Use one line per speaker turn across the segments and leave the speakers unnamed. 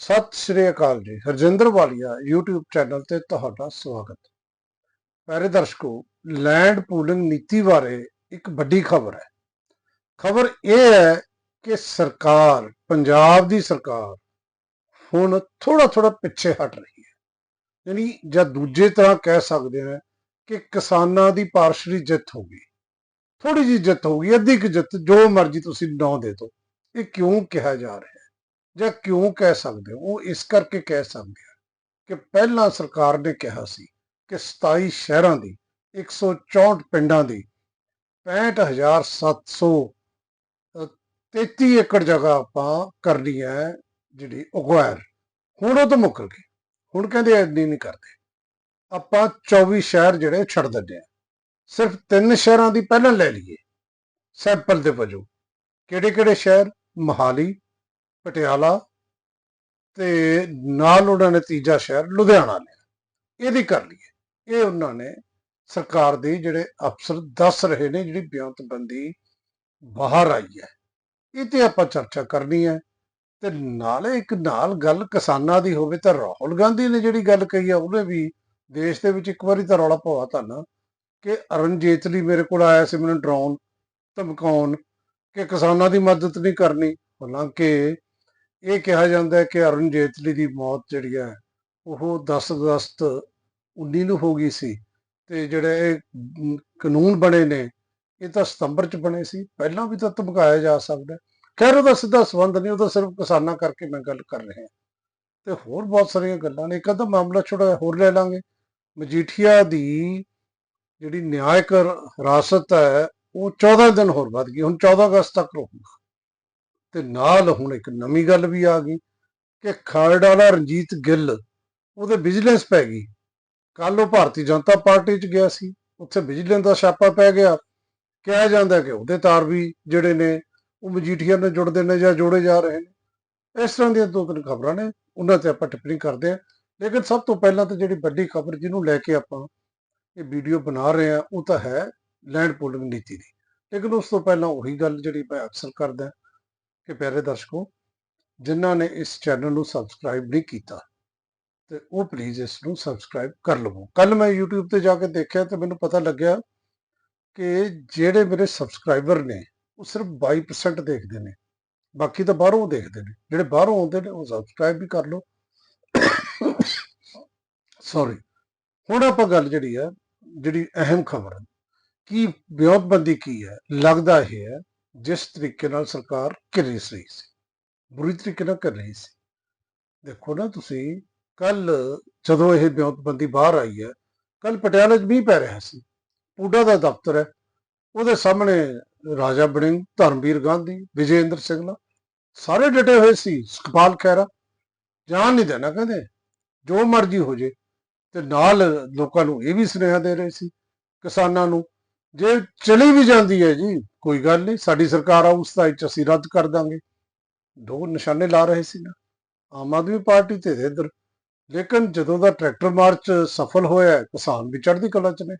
ਸਤਿ ਸ਼੍ਰੀ ਅਕਾਲ ਜੀ। ਹਰਜਿੰਦਰ ਵਾਲੀਆ, YouTube channel ਤੇ ਤੁਹਾਡਾ ਸਵਾਗਤ। ਪਿਆਰੇ ਦਰਸ਼ਕੋ ਲੈਂਡ ਪੂਲਿੰਗ ਨੀਤੀ ਬਾਰੇ ਇੱਕ ਵੱਡੀ ਖਬਰ ਹੈ। ਖਬਰ ਇਹ ਹੈ ਕਿ ਸਰਕਾਰ, ਪੰਜਾਬ ਦੀ ਸਰਕਾਰ ਹੁਣ ਥੋੜਾ ਥੋੜਾ ਪਿੱਛੇ ਹਟ ਰਹੀ ਹੈ। ਯਾਨੀ ਜਾਂ ਦੂਜੇ ਤਰ੍ਹਾਂ ਕਹਿ ਸਕਦੇ ਹਾਂ ਕਿ ਕਿਸਾਨਾਂ ਦੀ ਪਾਰਸ਼ਲੀ ਜਿੱਤ ਹੋ ਗਈ। ਥੋੜੀ ਜਿਹੀ ਜਿੱਤ ਹੋ ਗਈ, ਅੱਧੀ ਕੁ ਜਿੱਤ ਜੋ ਮਰਜ਼ੀ ਤੁਸੀਂ ਨਾਂ ਦੇ ਦਿਓ। ਇਹ ਕਿਉਂ ਕਿਹਾ ਜਾ ਰਿਹਾ? ਜਾਂ ਕਿਉਂ ਕਹਿ ਸਕਦੇ ਹੋ? ਉਹ ਇਸ ਕਰਕੇ ਕਹਿ ਸਕਦੇ ਆ ਕਿ ਪਹਿਲਾਂ ਸਰਕਾਰ ਨੇ ਕਿਹਾ ਸੀ ਕਿ 27 ਸ਼ਹਿਰਾਂ ਦੀ 164 ਪਿੰਡਾਂ ਦੀ 65700 33 ਏਕੜ ਜਗ੍ਹਾ ਆਪਾਂ ਕਰਨੀ ਹੈ ਜਿਹੜੀ ਉਗਵਾਰ ਹੁਣ ਉਹ ਤਾਂ ਮੁੱਕਰ ਗਈ ਹੁਣ ਕਹਿੰਦੇ ਐਡੀ ਨਹੀਂ ਕਰਦੇ। ਆਪਾਂ 24 ਸ਼ਹਿਰ ਜਿਹੜੇ ਛੱਡ ਦਿੰਦੇ ਆ। ਸਿਰਫ ਤਿੰਨ ਸ਼ਹਿਰਾਂ ਦੀ ਪਹਿਲਾਂ ਲੈ ਲਈਏ। ਸੈਂਪਲ ਦੇ ਵਜੋਂ। ਕਿਹੜੇ ਕਿਹੜੇ ਸ਼ਹਿਰ? ਮਹਾਲੀ ਪਟਿਆਲਾ ਤੇ ਨਾਲ ਉਹਨਾਂ ਨੇ ਤੀਜਾ ਸ਼ਹਿਰ ਲੁਧਿਆਣਾ ਲਿਆ। ਇਹਦੀ ਕਰ ਲਈ ਇਹ ਉਹਨਾਂ ਨੇ ਸਰਕਾਰ ਦੇ ਜਿਹੜੇ ਅਫਸਰ ਦੱਸ ਰਹੇ ਨੇ, ਜਿਹੜੀ ਬਿਆਨਤਬੰਦੀ ਬਾਹਰ ਆਈ ਹੈ, ਇਹ ਤੇ ਆਪਾਂ ਚਰਚਾ ਕਰਨੀ ਹੈ। ਤੇ ਨਾਲੇ ਇੱਕ ਨਾਲ ਗੱਲ ਕਿਸਾਨਾਂ ਦੀ ਹੋਵੇ ਤਾਂ ਰਾਹੁਲ ਗਾਂਧੀ ਨੇ ਜਿਹੜੀ ਗੱਲ ਕਹੀ ਆ, ਉਹਨੇ ਵੀ ਦੇਸ਼ ਦੇ ਵਿੱਚ ਇੱਕ ਵਾਰੀ ਤਾਂ ਰੌਲਾ ਪਵਾ ਤਾ ਨਾ ਕਿ ਅਰੁਣ ਜੇਤਲੀ ਮੇਰੇ ਕੋਲ ਆਇਆ ਸੀ, ਮੈਨੂੰ ਡਰਾਉਣ, ਧਮਕਾਉਣ ਕਿ ਕਿਸਾਨਾਂ ਦੀ ਮਦਦ ਨਹੀਂ ਕਰਨੀ। ਹਾਲਾਂਕਿ ਇਹ ਕਿਹਾ ਜਾਂਦਾ ਹੈ ਕਿ ਅਰੁਣ ਜੇਤਲੀ ਦੀ ਮੌਤ ਜਿਹੜੀ ਹੈ, ਉਹ 10 ਅਗਸਤ 19 ਨੂੰ ਹੋ ਗਈ ਸੀ ਤੇ ਜਿਹੜੇ ਇਹ ਕਾਨੂੰਨ ਬਣੇ ਨੇ, ਇਹ ਤਾਂ ਸਤੰਬਰ ਚ ਬਣੇ ਸੀ, ਪਹਿਲਾਂ ਵੀ ਤਾਂ ਧਮਕਾਇਆ ਜਾ ਸਕਦਾ ਖੈਰ, ਉਹਦਾ ਸਿੱਧਾ ਸੰਬੰਧ ਨਹੀਂ, ਉਹਦਾ ਸਿਰਫ ਕਿਸਾਨਾਂ ਕਰਕੇ ਮੈਂ ਗੱਲ ਕਰ ਰਿਹਾ ਤੇ ਹੋਰ ਬਹੁਤ ਸਾਰੀਆਂ ਗੱਲਾਂ ਨੇ, ਇੱਕ ਅੱਧਾ ਮਾਮਲਾ ਛੋੜਾ ਹੋਰ ਲੈ ਲਾਂਗੇ। ਮਜੀਠੀਆ ਦੀ ਜਿਹੜੀ ਨਿਆਇਕ ਹਿਰਾਸਤ ਹੈ, ਉਹ 14 ਦਿਨ ਹੋਰ ਵੱਧ ਗਈ, ਹੁਣ 14 ਅਗਸਤ ਤੱਕ ਰਹੂਗਾ। ਤੇ ਨਾਲ ਹੁਣ ਇੱਕ ਨਵੀਂ ਗੱਲ ਵੀ ਆ ਗਈ ਕਿ ਖਰੜ ਵਾਲਾ ਰਣਜੀਤ ਗਿੱਲ ਉਹਦੇ ਵਿਜੀਲੈਂਸ ਪੈ ਗਈ। ਕੱਲ ਉਹ ਭਾਰਤੀ ਜਨਤਾ ਪਾਰਟੀ ਚ ਗਿਆ ਸੀ, ਉੱਥੇ ਵਿਜੀਲੈਂਸ ਦਾ ਛਾਪਾ ਪੈ ਗਿਆ। ਕਿਹਾ ਜਾਂਦਾ ਕਿ ਉਹਦੇ ਤਾਰ ਵੀ ਜਿਹੜੇ ਨੇ ਉਹ ਮਜੀਠੀਆ ਨਾਲ ਜੁੜਦੇ ਨੇ ਜਾਂ ਜੋੜੇ ਜਾ ਰਹੇ ਨੇ। ਇਸ ਤਰ੍ਹਾਂ ਦੀਆਂ ਦੋ ਤਿੰਨ ਖਬਰਾਂ ਨੇ, ਉਹਨਾਂ ਤੇ ਆਪਾਂ ਟਿੱਪਣੀ ਕਰਦੇ ਹਾਂ। ਲੇਕਿਨ ਸਭ ਤੋਂ ਪਹਿਲਾਂ ਤਾਂ ਜਿਹੜੀ ਵੱਡੀ ਖਬਰ ਜਿਹਨੂੰ ਲੈ ਕੇ ਆਪਾਂ ਇਹ ਵੀਡੀਓ ਬਣਾ ਰਹੇ ਹਾਂ, ਉਹ ਤਾਂ ਹੈ ਲੈਂਡ ਪੂਲਿੰਗ ਨੀਤੀ ਦੀ। ਲੇਕਿਨ ਉਸ ਤੋਂ ਪਹਿਲਾਂ ਉਹੀ ਗੱਲ ਜਿਹੜੀ ਮੈਂ ਅਕਸਰ ਕਰਦਾ ਕਿ ਪਿਆਰੇ ਦਰਸ਼ਕੋ, ਜਿਨ੍ਹਾਂ ਨੇ ਇਸ ਚੈਨਲ ਨੂੰ ਸਬਸਕ੍ਰਾਈਬ ਨਹੀਂ ਕੀਤਾ, ਤੇ ਉਹ ਪਲੀਜ਼ ਇਸ ਨੂੰ ਸਬਸਕ੍ਰਾਈਬ ਕਰ ਲਵੋ। ਕੱਲ ਮੈਂ YouTube ਤੇ ਜਾ ਕੇ ਦੇਖਿਆ ਤੇ ਮੈਨੂੰ ਪਤਾ ਲੱਗਿਆ ਕਿ ਜਿਹੜੇ ਮੇਰੇ ਸਬਸਕ੍ਰਾਈਬਰ ਨੇ, ਉਹ ਸਿਰਫ 22% ਦੇਖਦੇ ਨੇ। ਬਾਕੀ ਤਾਂ ਬਾਹਰੋਂ ਦੇਖਦੇ ਨੇ। ਜਿਹੜੇ ਬਾਹਰੋਂ ਆਉਂਦੇ ਨੇ, ਉਹ ਸਬਸਕ੍ਰਾਈਬ ਵੀ ਕਰ ਲਓ। ਸੌਰੀ ਹੁਣ ਆਪਾਂ ਗੱਲ ਜਿਹੜੀ ਹੈ ਜਿਹੜੀ ਅਹਿਮ ਖਬਰ ਹੈ ਕੀ ਵਿਉਂਤਬੰਦੀ ਕੀ ਹੈ, ਲੱਗਦਾ ਇਹ ਹੈ ਜਿਸ ਤਰੀਕੇ ਨਾਲ ਸਰਕਾਰ ਘਿਰੀ ਰਹੀ ਸੀ, ਬੁਰੀ ਤਰੀਕੇ ਨਾਲ ਕਰ ਰਹੀ ਸੀ। ਦੇਖੋ ਨਾ ਤੁਸੀਂ, ਕੱਲ ਜਦੋਂ ਇਹ ਬਿਉਂਤਬੰਦੀ ਬਾਹਰ ਆਈ ਹੈ, ਕੱਲ ਪਟਿਆਲਾ 'ਚ ਮੀਂਹ ਪੈ ਰਿਹਾ ਸੀ। ਪੂਡਾ ਦਾ ਦਫ਼ਤਰ ਹੈ। ਉਹਦੇ ਸਾਹਮਣੇ ਰਾਜਾ ਬੜਿੰਗ ਧਰਮਵੀਰ ਗਾਂਧੀ, ਵਿਜੇਂਦਰ ਸਿੰਘਲਾ ਸਾਰੇ ਡਟੇ ਹੋਏ ਸੀ, ਸੁਖਪਾਲ ਖਹਿਰਾ। ਜਾਣ ਨਹੀਂ ਦੇਣਾ ਕਹਿੰਦੇ, ਜੋ ਮਰਜ਼ੀ ਹੋ ਜੇ। ਤੇ ਨਾਲ ਲੋਕਾਂ ਨੂੰ ਇਹ ਵੀ ਸੁਨੇਹਾ ਦੇ ਰਹੇ ਸੀ, ਕਿਸਾਨਾਂ ਨੂੰ, ਜੇ ਚਲੀ ਵੀ ਜਾਂਦੀ ਹੈ ਜੀ ਕੋਈ ਗੱਲ ਨਹੀਂ, ਸਾਡੀ ਸਰਕਾਰ ਆ ਉਸ ਦਾ ਅਸੀਂ ਰੱਦ ਕਰ ਦਾਂਗੇ। ਦੋ ਨਿਸ਼ਾਨੇ ਲਾ ਰਹੇ ਸੀ ਨਾ, ਆਮ ਆਦਮੀ ਪਾਰਟੀ ਤੇ ਇਧਰ। ਲੇਕਿਨ ਜਦੋਂ ਦਾ ਟਰੈਕਟਰ ਮਾਰਚ ਸਫਲ ਹੋਇਆ ਕਿਸਾਨ ਵੀ ਚੜ੍ਹਦੀ ਕਲਾ ਚ ਨੇ।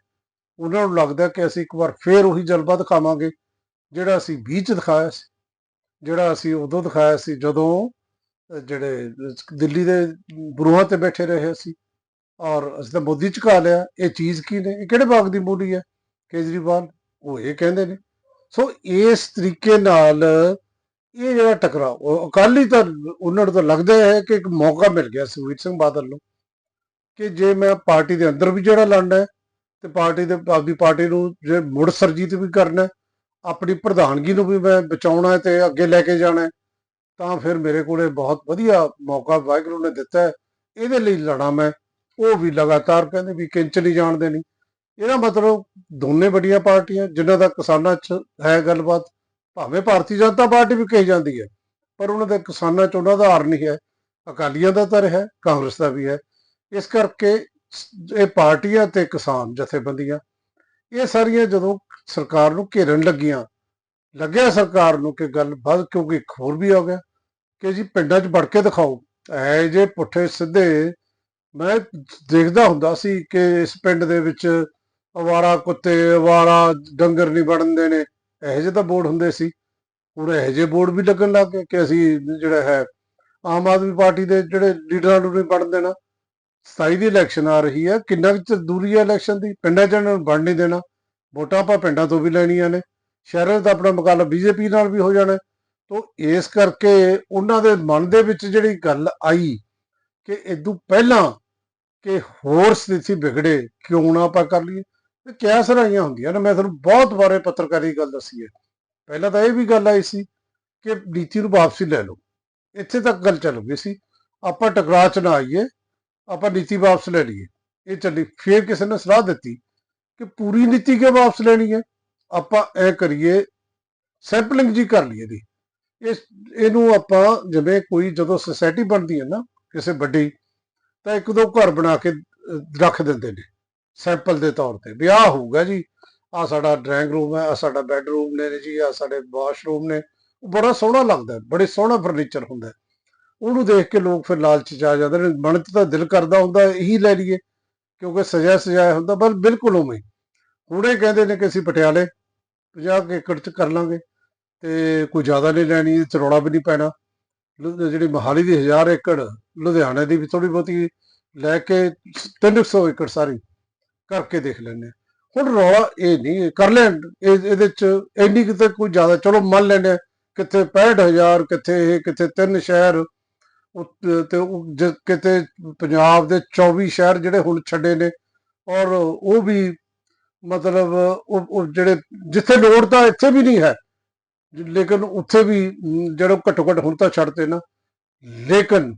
ਉਹਨਾਂ ਨੂੰ ਲੱਗਦਾ ਕਿ ਅਸੀਂ ਇੱਕ ਵਾਰ ਫੇਰ ਉਹੀ ਜਲਵਾ ਦਿਖਾਵਾਂਗੇ, ਜਿਹੜਾ ਅਸੀਂ 20 ਚ ਦਿਖਾਇਆ ਸੀ, ਜਿਹੜਾ ਅਸੀਂ ਉਦੋਂ ਦਿਖਾਇਆ ਸੀ ਜਦੋਂ ਜਿਹੜੇ ਦਿੱਲੀ ਦੇ ਬਰੂਹਾਂ ਤੇ ਬੈਠੇ ਰਹੇ ਸੀ। ਔਰ ਅਸੀਂ ਤਾਂ ਮੋਦੀ ਝੁਕਾ ਲਿਆ, ਇਹ ਚੀਜ਼ ਕੀ ਨੇ? ਇਹ ਕਿਹੜੇ ਬਾਗ ਦੀ ਮੂਲੀ ਹੈ? ਕੇਜਰੀਵਾਲ, ਉਹ ਇਹ ਕਹਿੰਦੇ ਨੇ। ਸੋ ਇਸ ਤਰੀਕੇ ਨਾਲ ਇਹ ਜਿਹੜਾ ਟਕਰਾਅ ਉਹ ਅਕਾਲੀ ਤਾਂ ਉਹਨਾਂ ਨੂੰ ਤਾਂ ਲੱਗਦਾ ਹੈ ਕਿ ਇੱਕ ਮੌਕਾ ਮਿਲ ਗਿਆ ਸੁਖਬੀਰ ਸਿੰਘ ਬਾਦਲ ਨੂੰ ਕਿ ਜੇ ਮੈਂ ਪਾਰਟੀ ਦੇ ਅੰਦਰ ਵੀ ਜਿਹੜਾ ਲੜਨਾ ਹੈ ਤੇ ਪਾਰਟੀ ਦੇ ਆਪਦੀ ਪਾਰਟੀ ਨੂੰ ਜੇ ਮੁੜ ਸਰਜੀਤ ਵੀ ਕਰਨਾ ਹੈ, ਆਪਣੀ ਪ੍ਰਧਾਨਗੀ ਨੂੰ ਵੀ ਮੈਂ ਬਚਾਉਣਾ ਹੈ ਤੇ ਅੱਗੇ ਲੈ ਕੇ ਜਾਣਾ ਹੈ, ਤਾਂ ਫਿਰ ਮੇਰੇ ਕੋਲੇ ਬਹੁਤ ਵਧੀਆ ਮੌਕਾ ਵਾਹਿਗੁਰੂ ਨੇ ਦਿੱਤਾ ਹੈ। ਇਹਦੇ ਲਈ ਲੜਾਂ ਮੈਂ ਉਹ ਵੀ ਲਗਾਤਾਰ ਕਹਿੰਦੇ ਵੀ ਕਿੰਚ ਨਹੀਂ ਜਾਣ ਦੇਣੀ ਇਹਦਾ ਮਤਲਬ ਦੋਨੇ ਵੱਡੀਆਂ ਪਾਰਟੀਆਂ, ਜਿਨ੍ਹਾਂ ਦਾ ਕਿਸਾਨਾਂ 'ਚ ਹੈ ਗੱਲਬਾਤ, ਭਾਵੇਂ ਭਾਰਤੀ ਜਨਤਾ ਪਾਰਟੀ ਵੀ ਕਹੀ ਜਾਂਦੀ ਹੈ, ਪਰ ਉਹਨਾਂ ਦੇ ਕਿਸਾਨਾਂ 'ਚ ਉਹਨਾਂ ਦਾ ਹਾਰ ਨਹੀਂ ਹੈ, ਅਕਾਲੀਆਂ ਦਾ ਤਾਂ ਹੈ ਕਾਂਗਰਸ ਦਾ ਵੀ ਹੈ। ਇਸ ਕਰਕੇ ਇਹ ਪਾਰਟੀਆਂ ਤੇ ਕਿਸਾਨ ਜਥੇਬੰਦੀਆਂ, ਇਹ ਸਾਰੀਆਂ ਜਦੋਂ ਸਰਕਾਰ ਨੂੰ ਘੇਰਨ ਲੱਗੀਆਂ, ਲੱਗਿਆ ਸਰਕਾਰ ਨੂੰ ਕਿ ਗੱਲ ਵੱਧ ਕਿਉਂਕਿ ਇੱਕ ਹੋਰ ਵੀ ਆ ਗਿਆ, ਕਿ ਜੀ ਪਿੰਡਾਂ 'ਚ ਵੜ ਕੇ ਦਿਖਾਓ, ਐ ਜੇ ਪੁੱਠੇ ਸਿੱਧੇ, ਮੈਂ ਦੇਖਦਾ ਹੁੰਦਾ ਸੀ ਕਿ ਇਸ ਪਿੰਡ ਦੇ ਵਿੱਚ ਅਵਾਰਾ ਕੁੱਤੇ, ਅਵਾਰਾ ਡੰਗਰ ਨਹੀਂ ਵੜਨ ਦੇਣੇ। ਇਹੋ ਜਿਹੇ ਤਾਂ ਬੋਰਡ ਹੁੰਦੇ ਸੀ। ਹੁਣ ਇਹੋ ਜਿਹੇ ਬੋਰਡ ਵੀ ਲੱਗਣ ਲੱਗ ਗਏ ਕਿ ਅਸੀਂ ਜਿਹੜਾ ਹੈ, ਆਮ ਆਦਮੀ ਪਾਰਟੀ ਦੇ ਜਿਹੜੇ ਲੀਡਰਾਂ ਨੂੰ ਨਹੀਂ ਬਣਨ ਦੇਣਾ। 27 ਦੀ ਇਲੈਕਸ਼ਨ ਆ ਰਹੀ ਹੈ। ਕਿੰਨਾ ਕੁ ਦੂਰੀ ਹੈ ਇਲੈਕਸ਼ਨ ਦੀ? ਪਿੰਡਾਂ 'ਚ ਇਹਨਾਂ ਨੂੰ ਬਣ ਨਹੀਂ ਦੇਣਾ। ਵੋਟਾਂ ਆਪਾਂ ਪਿੰਡਾਂ ਤੋਂ ਵੀ ਲੈਣੀਆਂ ਨੇ। ਸ਼ਹਿਰਾਂ ਦਾ ਆਪਣਾ ਮੁਕਾਬਲਾ ਬੀਜੇਪੀ ਨਾਲ ਵੀ ਹੋ ਜਾਣਾ। ਹੈ। ਤੋ ਇਸ ਕਰਕੇ ਉਹਨਾਂ ਦੇ ਮਨ ਦੇ ਵਿੱਚ ਜਿਹੜੀ ਗੱਲ ਆਈ ਕਿ ਇਦੋਂ ਪਹਿਲਾਂ ਕਿ ਹੋਰ ਸਥਿਤੀ ਵਿਗੜੇ, ਕਿਉਂ ਨਾ ਆਪਾਂ ਕਰ ਲਈਏ। ਤੇ ਕਿਆ ਸਰਾਈਆਂ ਹੁੰਦੀਆਂ ਨੇ? ਮੈਂ ਤੁਹਾਨੂੰ ਬਹੁਤ ਬਾਰੇ ਪੱਤਰਕਾਰੀ ਗੱਲ ਦੱਸੀ ਹੈ। ਪਹਿਲਾਂ ਤਾਂ ਇਹ ਵੀ ਗੱਲ ਆਈ ਸੀ ਕਿ ਨੀਤੀ ਨੂੰ ਵਾਪਸੀ ਲੈ ਲਓ। ਇੱਥੇ ਤੱਕ ਗੱਲ ਚੱਲ ਗਈ ਸੀ। ਆਪਾਂ ਟਕਰਾਅ ਚ ਨਾ ਆਈਏ, ਆਪਾਂ ਨੀਤੀ ਵਾਪਸ ਲੈ ਲਈਏ। ਇਹ ਚੱਲੀ। ਫੇਰ ਕਿਸੇ ਨੇ ਸਲਾਹ ਦਿੱਤੀ ਕਿ ਪੂਰੀ ਨੀਤੀ ਕਿਉਂ ਵਾਪਸ ਲੈਣੀ ਹੈ? ਆਪਾਂ ਐ ਕਰੀਏ ਸੈਂਪਲਿੰਗ ਜੀ ਕਰ ਲਈਏ ਦੀ ਇਸ, ਇਹਨੂੰ ਆਪਾਂ ਜਿਵੇਂ ਕੋਈ ਜਦੋਂ ਸੋਸਾਇਟੀ ਬਣਦੀ ਹੈ ਨਾ, ਕਿਸੇ ਵੱਡੀ, ਤਾਂ ਇੱਕ ਦੋ ਘਰ ਬਣਾ ਕੇ ਰੱਖ ਦਿੰਦੇ ਨੇ। ਸੈਂਪਲ ਦੇ ਤੌਰ ਤੇ ਵਿਆਹ ਹੋਊਗਾ ਜੀ। ਆ ਸਾਡਾ ਡਰਾਇੰਗ ਰੂਮ ਹੈ ਆ ਸਾਡਾ ਬੈੱਡਰੂਮ ਨੇ ਜੀ ਆ ਸਾਡੇ ਵਾਸ਼ਰੂਮ ਨੇ। ਉਹ ਬੜਾ ਸੋਹਣਾ ਲੱਗਦਾ ਬੜੇ ਸੋਹਣਾ ਫਰਨੀਚਰ ਹੁੰਦਾ ਉਹਨੂੰ ਦੇਖ ਕੇ ਲੋਕ ਫਿਰ ਲਾਲਚ ਚ ਆ ਜਾਂਦੇ ਨੇ, ਮਨ ਚ ਤਾਂ ਦਿਲ ਕਰਦਾ ਹੁੰਦਾ ਇਹੀ ਲੈ ਲਈਏ, ਕਿਉਂਕਿ ਸਜਾ ਸਜਾਇਆ ਹੁੰਦਾ, ਬਸ ਬਿਲਕੁਲ ਉਵੇਂ। ਹੀ। ਹੁਣੇ ਕਹਿੰਦੇ ਨੇ ਕਿ ਅਸੀਂ ਪਟਿਆਲੇ 50 ਕੁ ਏਕੜ ਚ ਕਰ ਲਾਂਗੇ, ਤੇ ਕੋਈ ਜ਼ਿਆਦਾ ਨਹੀਂ ਲੈਣੀ, ਇਹ 'ਚ ਰੌਲਾ ਵੀ ਨਹੀਂ ਪੈਣਾ। ਜਿਹੜੀ ਮੋਹਾਲੀ ਦੀ 1000 ਏਕੜ, ਲੁਧਿਆਣੇ ਦੀ ਵੀ ਥੋੜੀ ਬਹੁਤੀ ਲੈ ਕੇ 300 ਏਕੜ ਸਾਰੀ ਕਰਕੇ ਦੇਖ ਲੈਂਦੇ ਹਾਂ। ਹੁਣ ਰੌਲਾ ਇਹ ਨਹੀਂ ਕਰ ਲੈਣ ਇਹ- ਇਹਦੇ ਚ ਇੰਨੀ ਕਿਤੇ ਕੋਈ ਜ਼ਿਆਦਾ ਚਲੋ ਮੰਨ ਲੈਂਦੇ ਹਾਂ, ਕਿੱਥੇ 65000 ਕਿੱਥੇ ਇਹ ਕਿੱਥੇ ਤਿੰਨ ਸ਼ਹਿਰ ਤੇ ਕਿਤੇ ਪੰਜਾਬ ਦੇ 24 ਸ਼ਹਿਰ ਜਿਹੜੇ ਹੁਣ ਛੱਡੇ ਨੇ ਔਰ ਉਹ ਵੀ ਮਤਲਬ ਉਹ ਜਿਹੜੇ ਜਿੱਥੇ ਲੋੜ ਤਾਂ ਇੱਥੇ ਵੀ ਨਹੀਂ ਹੈ ਲੇਕਿਨ ਉੱਥੇ ਵੀ ਮ, ਜਿਹੜਾ ਘੱਟੋ ਘੱਟ ਹੁਣ ਤਾਂ ਛੱਡਦੇ ਨਾ ਲੇਕਿਨ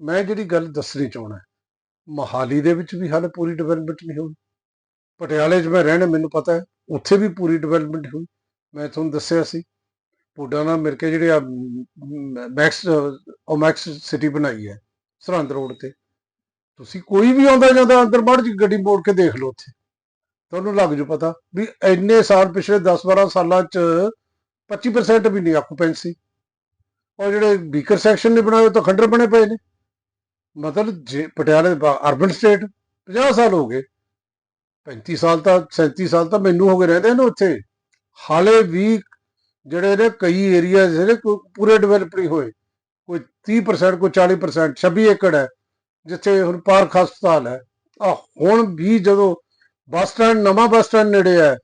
ਮੈਂ ਜਿਹੜੀ ਗੱਲ ਦੱਸਣੀ ਚਾਹਣਾ ਮੋਹਾਲੀ ਦੇ ਵਿੱਚ ਵੀ ਹਾਲੇ ਪੂਰੀ ਡਿਵੈਲਪਮੈਂਟ ਨਹੀਂ ਹੋਈ ਪਟਿਆਲੇ 'ਚ ਮੈਂ ਰਹਿਣਾ, ਮੈਨੂੰ ਪਤਾ ਹੈ, ਉੱਥੇ ਵੀ ਪੂਰੀ ਡਿਵੈਲਪਮੈਂਟ ਹੋਈ। ਮੈਂ ਤੁਹਾਨੂੰ ਦੱਸਿਆ ਸੀ ਪੁੱਡਾ ਨਾਲ ਮਿਲ ਕੇ ਜਿਹੜੇ ਆ ਮੈਕਸ ਮੈਕਸ ਸਿਟੀ ਬਣਾਈ ਹੈ, ਸਰਹੰਦ ਰੋਡ ਤੇ। ਤੁਸੀਂ ਕੋਈ ਵੀ ਆਉਂਦਾ ਜਾਂਦਾ, ਅੰਦਰ ਮੜ ਜੀ ਗੱਡੀ ਮੋੜ ਕੇ ਦੇਖ ਲਓ ਉੱਥੇ। ਤੁਹਾਨੂੰ ਲੱਗ ਜੂ ਪਤਾ ਵੀ ਇੰਨੇ ਸਾਲ ਪਿਛਲੇ 10-12 ਸਾਲਾਂ 'ਚ 25% ਵੀ ਨਹੀਂ ਆਕੂਪੈਂਸੀ ਔਰ ਜਿਹੜੇ ਬੀਕਰ ਸੈਕਸ਼ਨ ਨੇ ਬਣਾਏ, ਉਹ ਤਾਂ ਖੰਡਰ ਬਣੇ ਪਏ ਨੇ। ਮਤਲਬ ਜੇ ਪਟਿਆਲੇ, ਅਰਬਨ ਸਟੇਟ 50 ਸਾਲ ਹੋ ਗਏ। 35 ਸਾਲ ਤਾਂ 37 ਸਾਲ ਤਾਂ ਮੈਨੂੰ ਹੋ ਗਏ ਰਹਿੰਦੇ ਨੇ ਉੱਥੇ। ਹਾਲੇ ਵੀ ਜਿਹੜੇ ਨੇ ਕਈ ਏਰੀਆ ਜਿਹੜੇ ਪੂਰੇ ਡਿਵੈਲਪ ਨਹੀਂ ਹੋਏ। ਕੋਈ 30% ਕੋਈ 40% 26 ਏਕੜ ਹੈ, ਜਿੱਥੇ ਹੁਣ ਪਾਰਕ ਹਸਪਤਾਲ ਹੈ। ਆ ਹੁਣ ਵੀ ਜਦੋਂ ਬੱਸ ਸਟੈਂਡ, ਨਵਾਂ ਬੱਸ ਸਟੈਂਡ ਨੇੜੇ ਹੈ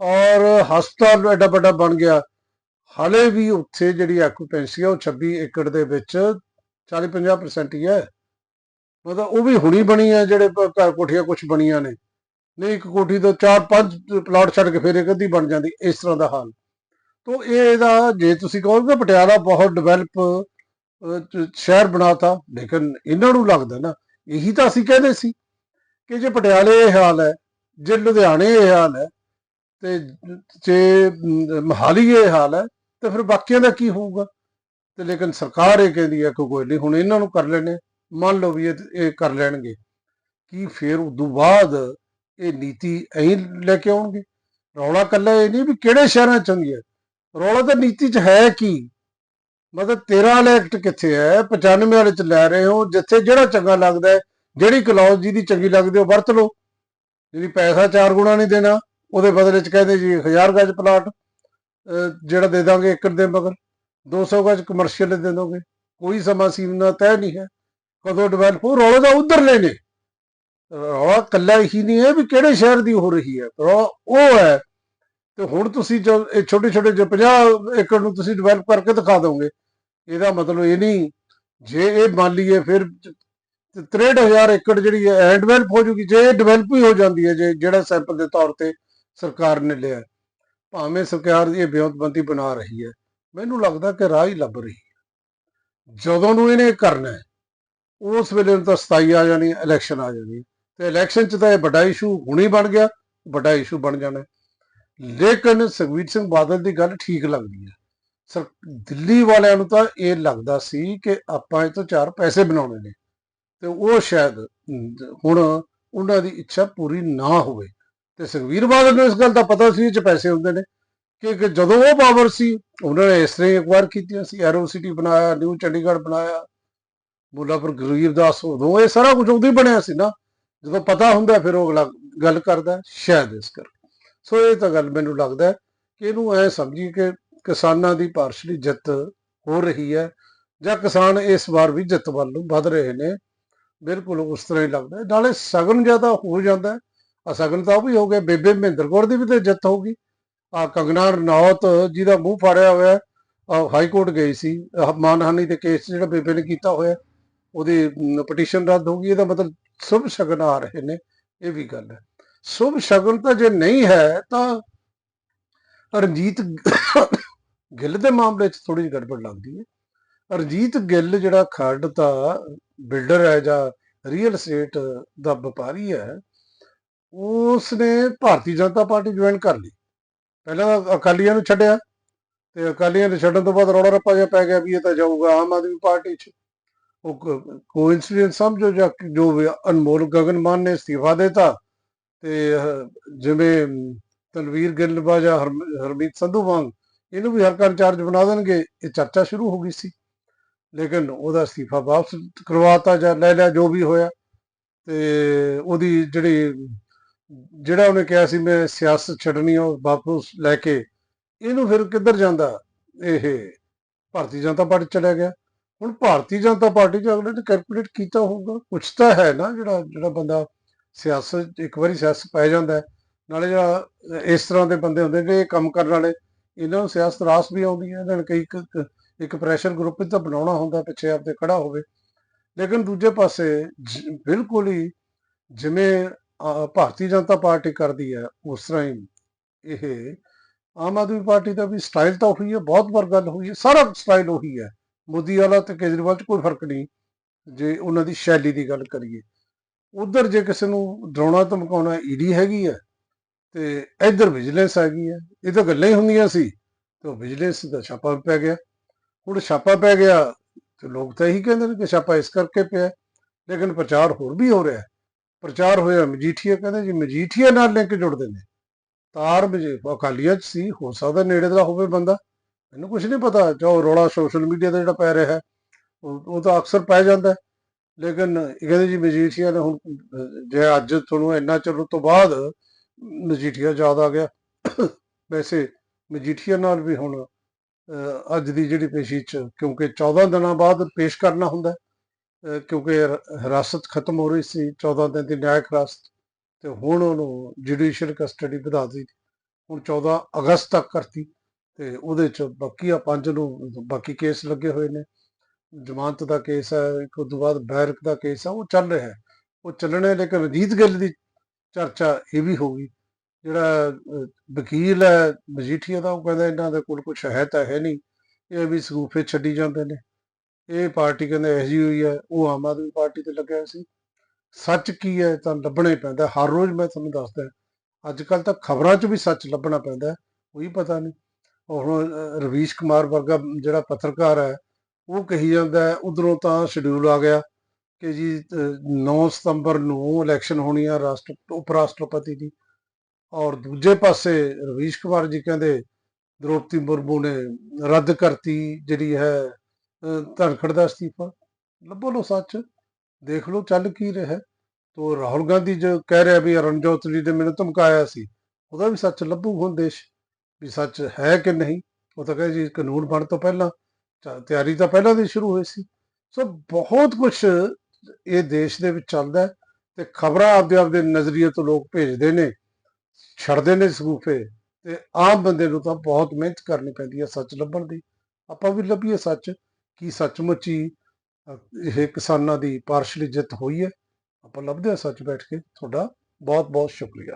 ਔਰ ਹਸਪਤਾਲ ਐਡਾ ਵੱਡਾ ਬਣ ਗਿਆ, ਹਾਲੇ ਵੀ ਉੱਥੇ ਜਿਹੜੀ ਆਕੂਪੈਂਸੀ ਹੈ ਉਹ 26 ਏਕੜ ਦੇ ਵਿੱਚ 40-50% ਹੀ ਹੈ। ਮਤਲਬ ਉਹ ਵੀ ਹੁਣੀ ਬਣੀ ਹੈ, ਜਿਹੜੇ ਘਰ ਕੋਠੀਆਂ ਕੁਝ ਬਣੀਆਂ ਨੇ। ਨਹੀਂ ਇੱਕ ਕੋਠੀ ਤੋਂ ਚਾਰ ਪੰਜ ਪਲਾਟ ਛੱਡ ਕੇ ਫਿਰ ਇੱਕ ਅੱਧੀ ਬਣ ਜਾਂਦੀ ਇਸ ਤਰ੍ਹਾਂ ਦਾ ਹਾਲ। ਤੋ ਇਹ ਇਹਦਾ ਜੇ ਤੁਸੀਂ ਕਹੋਗੇ ਕਿ ਪਟਿਆਲਾ ਬਹੁਤ ਡਿਵੈਲਪ ਸ਼ਹਿਰ ਬਣਾਤਾ ਲੇਕਿਨ ਇਹਨਾਂ ਨੂੰ ਲੱਗਦਾ ਨਾ ਇਹੀ ਤਾਂ ਅਸੀਂ ਕਹਿੰਦੇ ਸੀ ਕਿ ਜੇ ਪਟਿਆਲੇ ਇਹ ਹਾਲ ਹੈ ਜੇ ਲੁਧਿਆਣੇ ਇਹ ਹਾਲ ਹੈ ਤੇ ਜੇ ਮ, ਮੋਹਾਲੀ ਇਹ ਹਾਲ ਹੈ ਤੇ ਫਿਰ ਬਾਕੀਆਂ ਦਾ ਕੀ ਹੋਊਗਾ? ਤੇ ਲੇਕਿਨ ਸਰਕਾਰ ਇਹ ਕਹਿੰਦੀ ਹੈ ਕਿ ਕੋਈ ਨਹੀਂ ਹੁਣ ਇਹਨਾਂ ਨੂੰ ਕਰ ਲੈਣੇ ਮੰਨ ਲਓ ਵੀ ਇਹ ਇਹ ਕਰ ਲੈਣਗੇ। ਕੀ ਫਿਰ ਉਦੋਂ ਬਾਅਦ ਇਹ ਨੀਤੀ ਐਂ ਲੈ ਕੇ ਆਉਣਗੇ। ਰੌਲਾ ਕੱਲਾ ਇਹ ਨਹੀਂ ਵੀ ਕਿਹੜੇ ਸ਼ਹਿਰਾਂ ਚ ਹੁੰਦੀ ਹੈ। ਰੌਲਾ ਤਾਂ ਨੀਤੀ ਚ ਹੈ ਕੀ? ਮਤਲਬ 13 ਵਾਲਾ ਐਕਟ ਕਿੱਥੇ ਹੈ? 95 ਵਾਲੇ ਚ ਲੈ ਰਹੇ ਹੋ, ਜਿੱਥੇ ਜਿਹੜਾ ਚੰਗਾ ਲੱਗਦਾ ਹੈ, ਜਿਹੜੀ ਕਲੌਜ਼ ਜਿਹਦੀ ਚੰਗੀ ਲੱਗਦੀ ਉਹ ਵਰਤ ਲਓ। ਜਿਹੜੀ ਪੈਸਾ ਚਾਰ ਗੁਣਾ ਨਹੀਂ ਦੇਣਾ, ਉਹਦੇ ਬਦਲੇ ਚ ਕਹਿੰਦੇ ਜੀ 1000 ਗਜ ਪਲਾਟ ਜਿਹੜਾ ਦੇ ਦਾਂਗੇ ਏਕੜ ਦੇ ਮਗਰ 200 ਗਜ ਕਮਰਸ਼ੀਅਲ ਦੇ ਦੋਗੇ। ਕੋਈ ਸਮਾਂ ਸੀਮਾ ਤੈਅ ਨਹੀਂ ਹੈ। ਕਦੋਂ ਡਿਵੈਲਪ ਹੋ, ਰੌਲਾ ਤਾਂ ਉਧਰ ਲੈਣੇ ਰੌਲਾ ਕੱਲਾ ਹੀ ਨਹੀਂ ਹੈ ਵੀ ਕਿਹੜੇ ਸ਼ਹਿਰ ਦੀ ਹੋ ਰਹੀ ਹੈ। ਰੌਲਾ ਉਹ ਹੈ ਤੇ ਹੁਣ ਤੁਸੀਂ ਜੋ ਇਹ ਛੋਟੇ ਛੋਟੇ ਜੋ 50 ਏਕੜ ਨੂੰ ਤੁਸੀਂ ਡਿਵੈਲਪ ਕਰਕੇ ਦਿਖਾ ਦੋਗੇ, ਇਹਦਾ ਮਤਲਬ ਇਹ ਨਹੀਂ, ਜੇ ਇਹ ਮੰਨ ਲਈਏ ਫਿਰ 63000 ਏਕੜ ਜਿਹੜੀ ਹੈ ਐ ਡਿਵੈਲਪ ਹੋ ਜੂਗੀ, ਜੇ ਇਹ ਡਿਵੈਲਪ ਹੀ ਹੋ ਜਾਂਦੀ ਹੈ, ਜੇ ਜਿਹੜਾ ਸੈਂਪਲ ਦੇ ਤੌਰ ਤੇ ਸਰਕਾਰ ਨੇ ਲਿਆ ਭਾਵੇਂ ਸਰਕਾਰ ਇਹ ਬਿਉਂਤਬੰਦੀ ਬਣਾ ਰਹੀ ਹੈ, ਮੈਨੂੰ ਲੱਗਦਾ ਕਿ ਰਾਹ ਹੀ ਲੱਭ ਰਹੀ ਹੈ। ਜਦੋਂ ਨੂੰ ਇਹਨੇ ਕਰਨਾ ਉਸ ਵੇਲੇ ਨੂੰ ਤਾਂ 27 ਆ ਜਾਣੀ ਇਲੈਕਸ਼ਨ ਆ ਜਾਣੀ ਤੇ ਇਲੈਕਸ਼ਨ 'ਚ ਤਾਂ ਇਹ ਵੱਡਾ ਇਸ਼ੂ ਹੁਣੀ ਬਣ ਗਿਆ, ਵੱਡਾ ਇਸ਼ੂ ਬਣ ਜਾਣਾ। ਲੇਕਿਨ ਸੁਖਬੀਰ ਸਿੰਘ ਬਾਦਲ ਦੀ ਗੱਲ ਠੀਕ ਲੱਗਦੀ ਹੈ। ਸਰ, ਦਿੱਲੀ ਵਾਲਿਆਂ ਨੂੰ ਤਾਂ ਇਹ ਲੱਗਦਾ ਸੀ ਕਿ ਆਪਾਂ ਇਹ ਤੋਂ ਚਾਰ ਪੈਸੇ ਬਣਾਉਣੇ ਨੇ, ਤੇ ਉਹ ਸ਼ਾਇਦ ਹੁਣ ਉਹਨਾਂ ਦੀ ਇੱਛਾ ਪੂਰੀ ਨਾ ਹੋਵੇ। ਤੇ ਸੁਖਬੀਰ ਬਾਦਲ ਨੂੰ ਇਸ ਗੱਲ ਦਾ ਪਤਾ ਸੀ ਇਹ ਚ ਪੈਸੇ ਹੁੰਦੇ ਨੇ, ਕਿ ਜਦੋਂ ਉਹ ਪਾਵਰ ਸੀ, ਉਹਨਾਂ ਨੇ ਇਸ ਤਰ੍ਹਾਂ ਹੀ ਇੱਕ ਵਾਰ ਕੀਤੀਆਂ ਸੀ। ਐਰੋ ਸਿਟੀ ਬਣਾਇਆ ਨਿਊ ਚੰਡੀਗੜ੍ਹ ਬਣਾਇਆ ਬੋਲਾਪੁਰ ਗਰੀਬ ਦਾਸ ਉਦੋਂ ਇਹ ਸਾਰਾ ਕੁਝ ਉਦੋਂ ਹੀ ਬਣਿਆ ਸੀ ਨਾ। ਜਦੋਂ ਪਤਾ ਹੁੰਦਾ, ਫਿਰ ਉਹ ਅਗਲਾ ਗੱਲ ਕਰਦਾ ਸ਼ਾਇਦ ਇਸ ਕਰਕੇ। ਸੋ ਇਹ ਤਾਂ ਗੱਲ ਮੈਨੂੰ ਲੱਗਦਾ ਕਿ ਇਹਨੂੰ ਐ ਸਮਝੀ ਕਿ ਕਿਸਾਨਾਂ ਦੀ ਪਾਰਸ਼ਲੀ ਜਿੱਤ ਹੋ ਰਹੀ ਹੈ, ਜਾਂ ਕਿਸਾਨ ਇਸ ਵਾਰ ਵੀ ਜਿੱਤ ਵੱਲ ਨੂੰ ਵੱਧ ਰਹੇ ਨੇ, ਬਿਲਕੁਲ ਉਸ ਤਰ੍ਹਾਂ ਹੀ ਲੱਗਦਾ ਨਾਲੇ ਸਗਨ ਜ਼ਿਆਦਾ ਹੋ ਜਾਂਦਾ ਹੈ। ਆ ਸਗਨ ਤਾਂ ਉਹ ਵੀ ਹੋ ਗਿਆ, ਬੇਬੇ ਮਹਿੰਦਰ ਕੌਰ ਦੀ ਵੀ ਤੇ ਜਿੱਤ ਹੋਊਗੀ ਆ ਕੰਗਨਾ ਰਣੌਤ ਜਿਹਦਾ ਮੂੰਹ ਫਾੜਿਆ ਹੋਇਆ ਹਾਈ ਕੋਰਟ ਗਈ ਸੀ ਮਾਨਹਾਨੀ ਦੇ ਕੇਸ ਜਿਹੜਾ ਬੇਬੇ ਨੇ ਕੀਤਾ ਹੋਇਆ, ਉਹਦੀ ਪਟੀਸ਼ਨ ਰੱਦ ਹੋ ਗਈ। ਇਹਦਾ ਮਤਲਬ ਸ਼ੁਭ ਸ਼ਗਨ ਆ ਰਹੇ ਨੇ, ਇਹ ਵੀ ਗੱਲ ਹੈ। ਸ਼ੁਭ ਸ਼ਗਨ ਤਾਂ ਜੇ ਨਹੀਂ ਹੈ ਤਾਂ ਰਣਜੀਤ ਗਿੱਲ ਦੇ ਮਾਮਲੇ ਚ ਥੋੜੀ ਜਿਹੀ ਗੜਬੜ ਲੱਗਦੀ ਹੈ। ਰਣਜੀਤ ਗਿੱਲ ਜਿਹੜਾ ਖਰੜ ਦਾ ਬਿਲਡਰ ਹੈ ਜਾਂ ਰੀਅਲ ਏਸਟੇਟ ਦਾ ਵਪਾਰੀ ਹੈ ਉਸ ਨੇ ਭਾਰਤੀ ਜਨਤਾ ਪਾਰਟੀ ਜੁਆਇਨ ਕਰ ਲਈ। ਪਹਿਲਾਂ ਅਕਾਲੀਆਂ ਨੂੰ ਛੱਡਿਆ ਤੇ ਅਕਾਲੀਆਂ ਨੂੰ ਛੱਡਣ ਤੋਂ ਬਾਅਦ ਰੌਲਾ ਰੱਪਾ ਜਿਹਾ ਪੈ ਗਿਆ ਵੀ ਇਹ ਤਾਂ ਜਾਊਗਾ ਆਮ ਆਦਮੀ ਪਾਰਟੀ 'ਚ। ਉਹ ਕੋਇਨਸੀਡੈਂਸ ਸਮਝੋ ਜਾਂ ਜੋ ਵੀ ਅਨਮੋਲ ਗਗਨ ਮਾਨ ਨੇ ਅਸਤੀਫਾ ਦਿੱਤਾ ਤੇ ਜਿਵੇਂ ਤਨਵੀਰ ਗਿੱਲਬਾ ਜਾਂ ਹਰਮ- ਹਰਮੀਤ ਸੰਧੂ ਵਾਂਗ ਇਹਨੂੰ ਵੀ ਹਲਕਾ ਇੰਚਾਰਜ ਬਣਾ ਦੇਣਗੇ, ਇਹ ਚਰਚਾ ਸ਼ੁਰੂ ਹੋ ਗਈ ਸੀ। ਲੇਕਿਨ ਉਹਦਾ ਅਸਤੀਫਾ ਵਾਪਸ ਕਰਵਾਤਾ ਜਾਂ ਲੈ ਲਿਆ, ਜੋ ਵੀ ਹੋਇਆ। ਤੇ ਉਹਦੀ ਜਿਹੜੀ, ਜਿਹੜਾ ਉਹਨੇ ਕਿਹਾ ਸੀ, ਮੈਂ ਸਿਆਸਤ ਛੱਡਣੀ ਆ ਵਾਪਸ ਲੈ ਕੇ, ਇਹਨੂੰ ਫਿਰ ਕਿੱਧਰ ਜਾਂਦਾ? ਇਹ ਭਾਰਤੀ ਜਨਤਾ ਪਾਰਟੀ ਚਲਿਆ ਗਿਆ। ਹੁਣ ਭਾਰਤੀ ਜਨਤਾ ਪਾਰਟੀ ਚ ਅਗਲੇ ਨੇ ਕੈਲਕੂਲੇਟ ਕੀਤਾ ਹੋਊਗਾ। ਕੁਛ ਤਾਂ ਹੈ ਨਾ ਜਿਹੜਾ ਜਿਹੜਾ ਬੰਦਾ ਸਿਆਸਤ, ਇੱਕ ਵਾਰੀ ਸਿਆਸਤ ਪੈ ਜਾਂਦਾ ਨਾਲੇ ਜਿਹੜਾ, ਇਸ ਤਰ੍ਹਾਂ ਦੇ ਬੰਦੇ ਹੁੰਦੇ ਨੇ ਇਹ ਕੰਮ ਕਰਨ ਵਾਲੇ, ਇਹਨਾਂ ਨੂੰ ਸਿਆਸਤ ਰਾਸ ਵੀ ਆਉਂਦੀ ਹੈ। ਇਹਨਾਂ ਨੇ ਕਈ ਇੱਕ ਪ੍ਰੈਸ਼ਰ ਗਰੁੱਪ ਤਾਂ ਬਣਾਉਣਾ ਹੁੰਦਾ, ਪਿੱਛੇ ਆਪਦੇ ਖੜਾ ਹੋਵੇ। ਲੇਕਿਨ ਦੂਜੇ ਪਾਸੇ ਬਿਲਕੁਲ ਹੀ ਜਿਵੇਂ ਭਾਰਤੀ ਜਨਤਾ ਪਾਰਟੀ ਕਰਦੀ ਹੈ, ਉਸ ਤਰ੍ਹਾਂ ਹੀ ਇਹ ਆਮ ਆਦਮੀ ਪਾਰਟੀ ਦਾ ਵੀ ਸਟਾਈਲ ਤਾਂ ਉਹੀ ਹੈ, ਬਹੁਤ ਵਾਰ ਗੱਲ ਹੋਈ ਹੈ, ਸਾਰਾ ਸਟਾਈਲ ਉਹੀ ਹੈ। ਮੋਦੀ ਵਾਲਾ ਤੇ ਕੇਜਰੀਵਾਲ ਚ ਕੋਈ ਫ਼ਰਕ ਨਹੀਂ ਜੇ ਉਹਨਾਂ ਦੀ ਸ਼ੈਲੀ ਦੀ ਗੱਲ ਕਰੀਏ। ਉਧਰ ਜੇ ਕਿਸੇ ਨੂੰ ਡਰਾਉਣਾ ਧਮਕਾਉਣਾ ਈਡੀ ਹੈਗੀ ਹੈ ਤੇ ਇੱਧਰ ਵਿਜੀਲੈਂਸ ਹੈਗੀ ਹੈ ਇਹ ਤਾਂ ਗੱਲਾਂ ਹੀ ਹੁੰਦੀਆਂ ਸੀ ਤੇ ਉਹ ਵਿਜੀਲੈਂਸ ਦਾ ਛਾਪਾ ਪੈ ਗਿਆ। ਹੁਣ ਛਾਪਾ ਪੈ ਗਿਆ ਤੇ ਲੋਕ ਤਾਂ ਇਹੀ ਕਹਿੰਦੇ ਨੇ ਕਿ ਛਾਪਾ ਇਸ ਕਰਕੇ ਪਿਆ, ਲੇਕਿਨ ਪ੍ਰਚਾਰ ਹੋਰ ਵੀ ਹੋ ਰਿਹਾ। ਪ੍ਰਚਾਰ ਹੋਇਆ ਮਜੀਠੀਆ ਕਹਿੰਦੇ ਜੀ ਮਜੀਠੀਆ ਨਾਲ ਲਿੰਕ ਜੁੜਦੇ ਨੇ। ਤਾਰ ਮਜੇ ਅਕਾਲੀਆਂ ਚ ਸੀ, ਹੋ ਸਕਦਾ ਨੇੜੇ ਦਾ ਹੋਵੇ ਬੰਦਾ। ਮੈਨੂੰ ਕੁਝ ਨਹੀਂ ਪਤਾ, ਜੋ ਰੌਲਾ ਸੋਸ਼ਲ ਮੀਡੀਆ ਤੇ ਜਿਹੜਾ ਪੈ ਰਿਹਾ ਹੈ ਉਹ ਉਹ ਤਾਂ ਅਕਸਰ ਪੈ ਜਾਂਦਾ ਲੇਕਿਨ ਕਹਿੰਦੇ ਜੀ ਮਜੀਠੀਆ ਨੇ ਹੁਣ, ਜੇ ਅੱਜ ਤੁਹਾਨੂੰ ਇੰਨਾ ਚਿਰ ਤੋਂ ਬਾਅਦ ਮਜੀਠੀਆ ਯਾਦ ਆ ਗਿਆ, ਵੈਸੇ ਮਜੀਠੀਆ ਨਾਲ ਵੀ ਹੁਣ ਅੱਜ ਦੀ ਜਿਹੜੀ ਪੇਸ਼ੀ ਚ, ਕਿਉਂਕਿ 14 ਦਿਨਾਂ ਬਾਅਦ ਪੇਸ਼ ਕਰਨਾ ਹੁੰਦਾ ਕਿਉਂਕਿ ਹਿਰਾਸਤ ਖਤਮ ਹੋ ਰਹੀ ਸੀ 14 ਦਿਨ ਦੀ ਨਿਆਇਕ ਹਿਰਾਸਤ, ਤੇ ਹੁਣ ਉਹਨੂੰ ਜੁਡੀਸ਼ੀਅਲ ਕਸਟਡੀ ਵਧਾ ਦਿੱਤੀ। ਹੁਣ 14 ਅਗਸਤ ਤੱਕ ਕਰਤੀ। ਤੇ ਉਹਦੇ ਚ ਬਾਕੀ ਆ ਪੰਜ ਨੂੰ, ਬਾਕੀ ਕੇਸ ਲੱਗੇ ਹੋਏ ਨੇ। ਜ਼ਮਾਨਤ ਦਾ ਕੇਸ ਹੈ ਇੱਕ ਉਸ ਤੋਂ ਬਾਅਦ ਬੈਰਕ ਦਾ ਕੇਸ ਹੈ ਉਹ ਚੱਲ ਰਿਹਾ ਹੈ। ਉਹ ਚੱਲਣੇ ਲੇਕਿਨ ਰਣਜੀਤ ਗਿੱਲ ਦੀ ਚਰਚਾ ਇਹ ਵੀ ਹੋਗੀ ਜਿਹੜਾ ਵਕੀਲ ਹੈ, ਮਜੀਠੀਆ ਦਾ, ਉਹ ਕਹਿੰਦਾ ਇਹਨਾਂ ਦੇ ਕੋਲ ਕੁਝ ਹੈ ਤਾਂ ਹੈ ਨਹੀਂ। ਇਹ ਵੀ ਸਗੂਫੇ ਛੱਡੀ ਜਾਂਦੇ ਨੇ। ਇਹ ਪਾਰਟੀ ਕਹਿੰਦੇ ਇਹੋ ਜਿਹੀ ਹੋਈ ਹੈ, ਉਹ ਆਮ ਆਦਮੀ ਪਾਰਟੀ ਤੇ ਲੱਗਿਆ ਹੋਇਆ ਸੀ। ਸੱਚ ਕੀ ਹੈ ਤਾਂ ਲੱਭਣਾ ਹੀ ਪੈਂਦਾ। ਹਰ ਰੋਜ਼ ਮੈਂ ਤੁਹਾਨੂੰ ਦੱਸਦਾ, ਅੱਜ ਕੱਲ ਤਾਂ ਖਬਰਾਂ 'ਚ ਵੀ ਸੱਚ ਲੱਭਣਾ ਪੈਂਦਾ, ਕੋਈ ਪਤਾ ਨਹੀਂ। ਹੁਣ ਰਵੀਸ਼ ਕੁਮਾਰ ਵਰਗਾ ਜਿਹੜਾ ਪੱਤਰਕਾਰ ਹੈ ਉਹ ਕਹੀ ਜਾਂਦਾ ਹੈ ਉਧਰੋਂ ਤਾਂ ਸ਼ਡਿਊਲ ਆ ਗਿਆ ਕਿ ਜੀ 9 ਸਤੰਬਰ ਨੂੰ ਇਲੈਕਸ਼ਨ ਹੋਣੀ ਆ ਰਾਸ਼ਟਰ ਉਪ ਰਾਸ਼ਟਰਪਤੀ ਦੀ। ਔਰ ਦੂਜੇ ਪਾਸੇ ਰਵੀਸ਼ ਕੁਮਾਰ ਜੀ ਕਹਿੰਦੇ ਦ੍ਰੋਪਦੀ ਮੁਰਮੂ ਨੇ ਰੱਦ ਕਰਤੀ ਜਿਹੜੀ ਹੈ ਅਹ, ਧਨਖੜ ਦਾ ਅਸਤੀਫਾ। ਲੱਭੋ ਲੋ ਸੱਚ ਦੇਖ ਲਓ ਚੱਲ ਕੀ ਰਿਹਾ। ਤੋ ਰਾਹੁਲ ਗਾਂਧੀ ਜੋ ਕਹਿ ਰਿਹਾ ਵੀ ਅਰੁਣ ਜੋਤਲੀ ਨੇ ਮੈਨੂੰ ਧਮਕਾਇਆ ਸੀ ਉਹਦਾ ਵੀ ਸੱਚ ਲੱਭੂ ਹੁਣ ਦੇਸ਼। ਵੀ ਸੱਚ ਹੈ ਕਿ ਨਹੀਂ? ਉਹ ਤਾਂ ਕਹੇ ਜੀ ਕਾਨੂੰਨ ਬਣ ਤੋਂ ਪਹਿਲਾਂ ਤਿਆਰੀ ਤਾਂ ਪਹਿਲਾਂ ਦੀ ਸ਼ੁਰੂ ਹੋਈ ਸੀ। ਸੋ ਬਹੁਤ ਕੁਝ ਇਹ ਦੇਸ਼ ਦੇ ਵਿੱਚ ਚੱਲਦਾ ਤੇ ਖਬਰਾਂ ਆਪਦੇ ਆਪਦੇ ਨਜ਼ਰੀਏ ਤੋਂ ਲੋਕ ਭੇਜਦੇ ਨੇ, ਛੱਡਦੇ ਨੇ ਸਗੂਫੇ ਤੇ ਆਮ ਬੰਦੇ ਨੂੰ ਤਾਂ ਬਹੁਤ ਮਿਹਨਤ ਕਰਨੀ ਪੈਂਦੀ ਹੈ ਸੱਚ ਲੱਭਣ ਦੀ। ਆਪਾਂ ਵੀ ਲੱਭੀਏ ਸੱਚ, ਕੀ ਸੱਚਮੁੱਚ ਹੀ ਇਹ ਕਿਸਾਨਾਂ ਦੀ ਪਾਰਸ਼ਲੀ ਜਿੱਤ ਹੋਈ ਹੈ। ਆਪਾਂ ਲੱਭਦੇ ਹਾਂ ਸੱਚ ਬੈਠ ਕੇ। ਤੁਹਾਡਾ ਬਹੁਤ ਬਹੁਤ ਸ਼ੁਕਰੀਆ।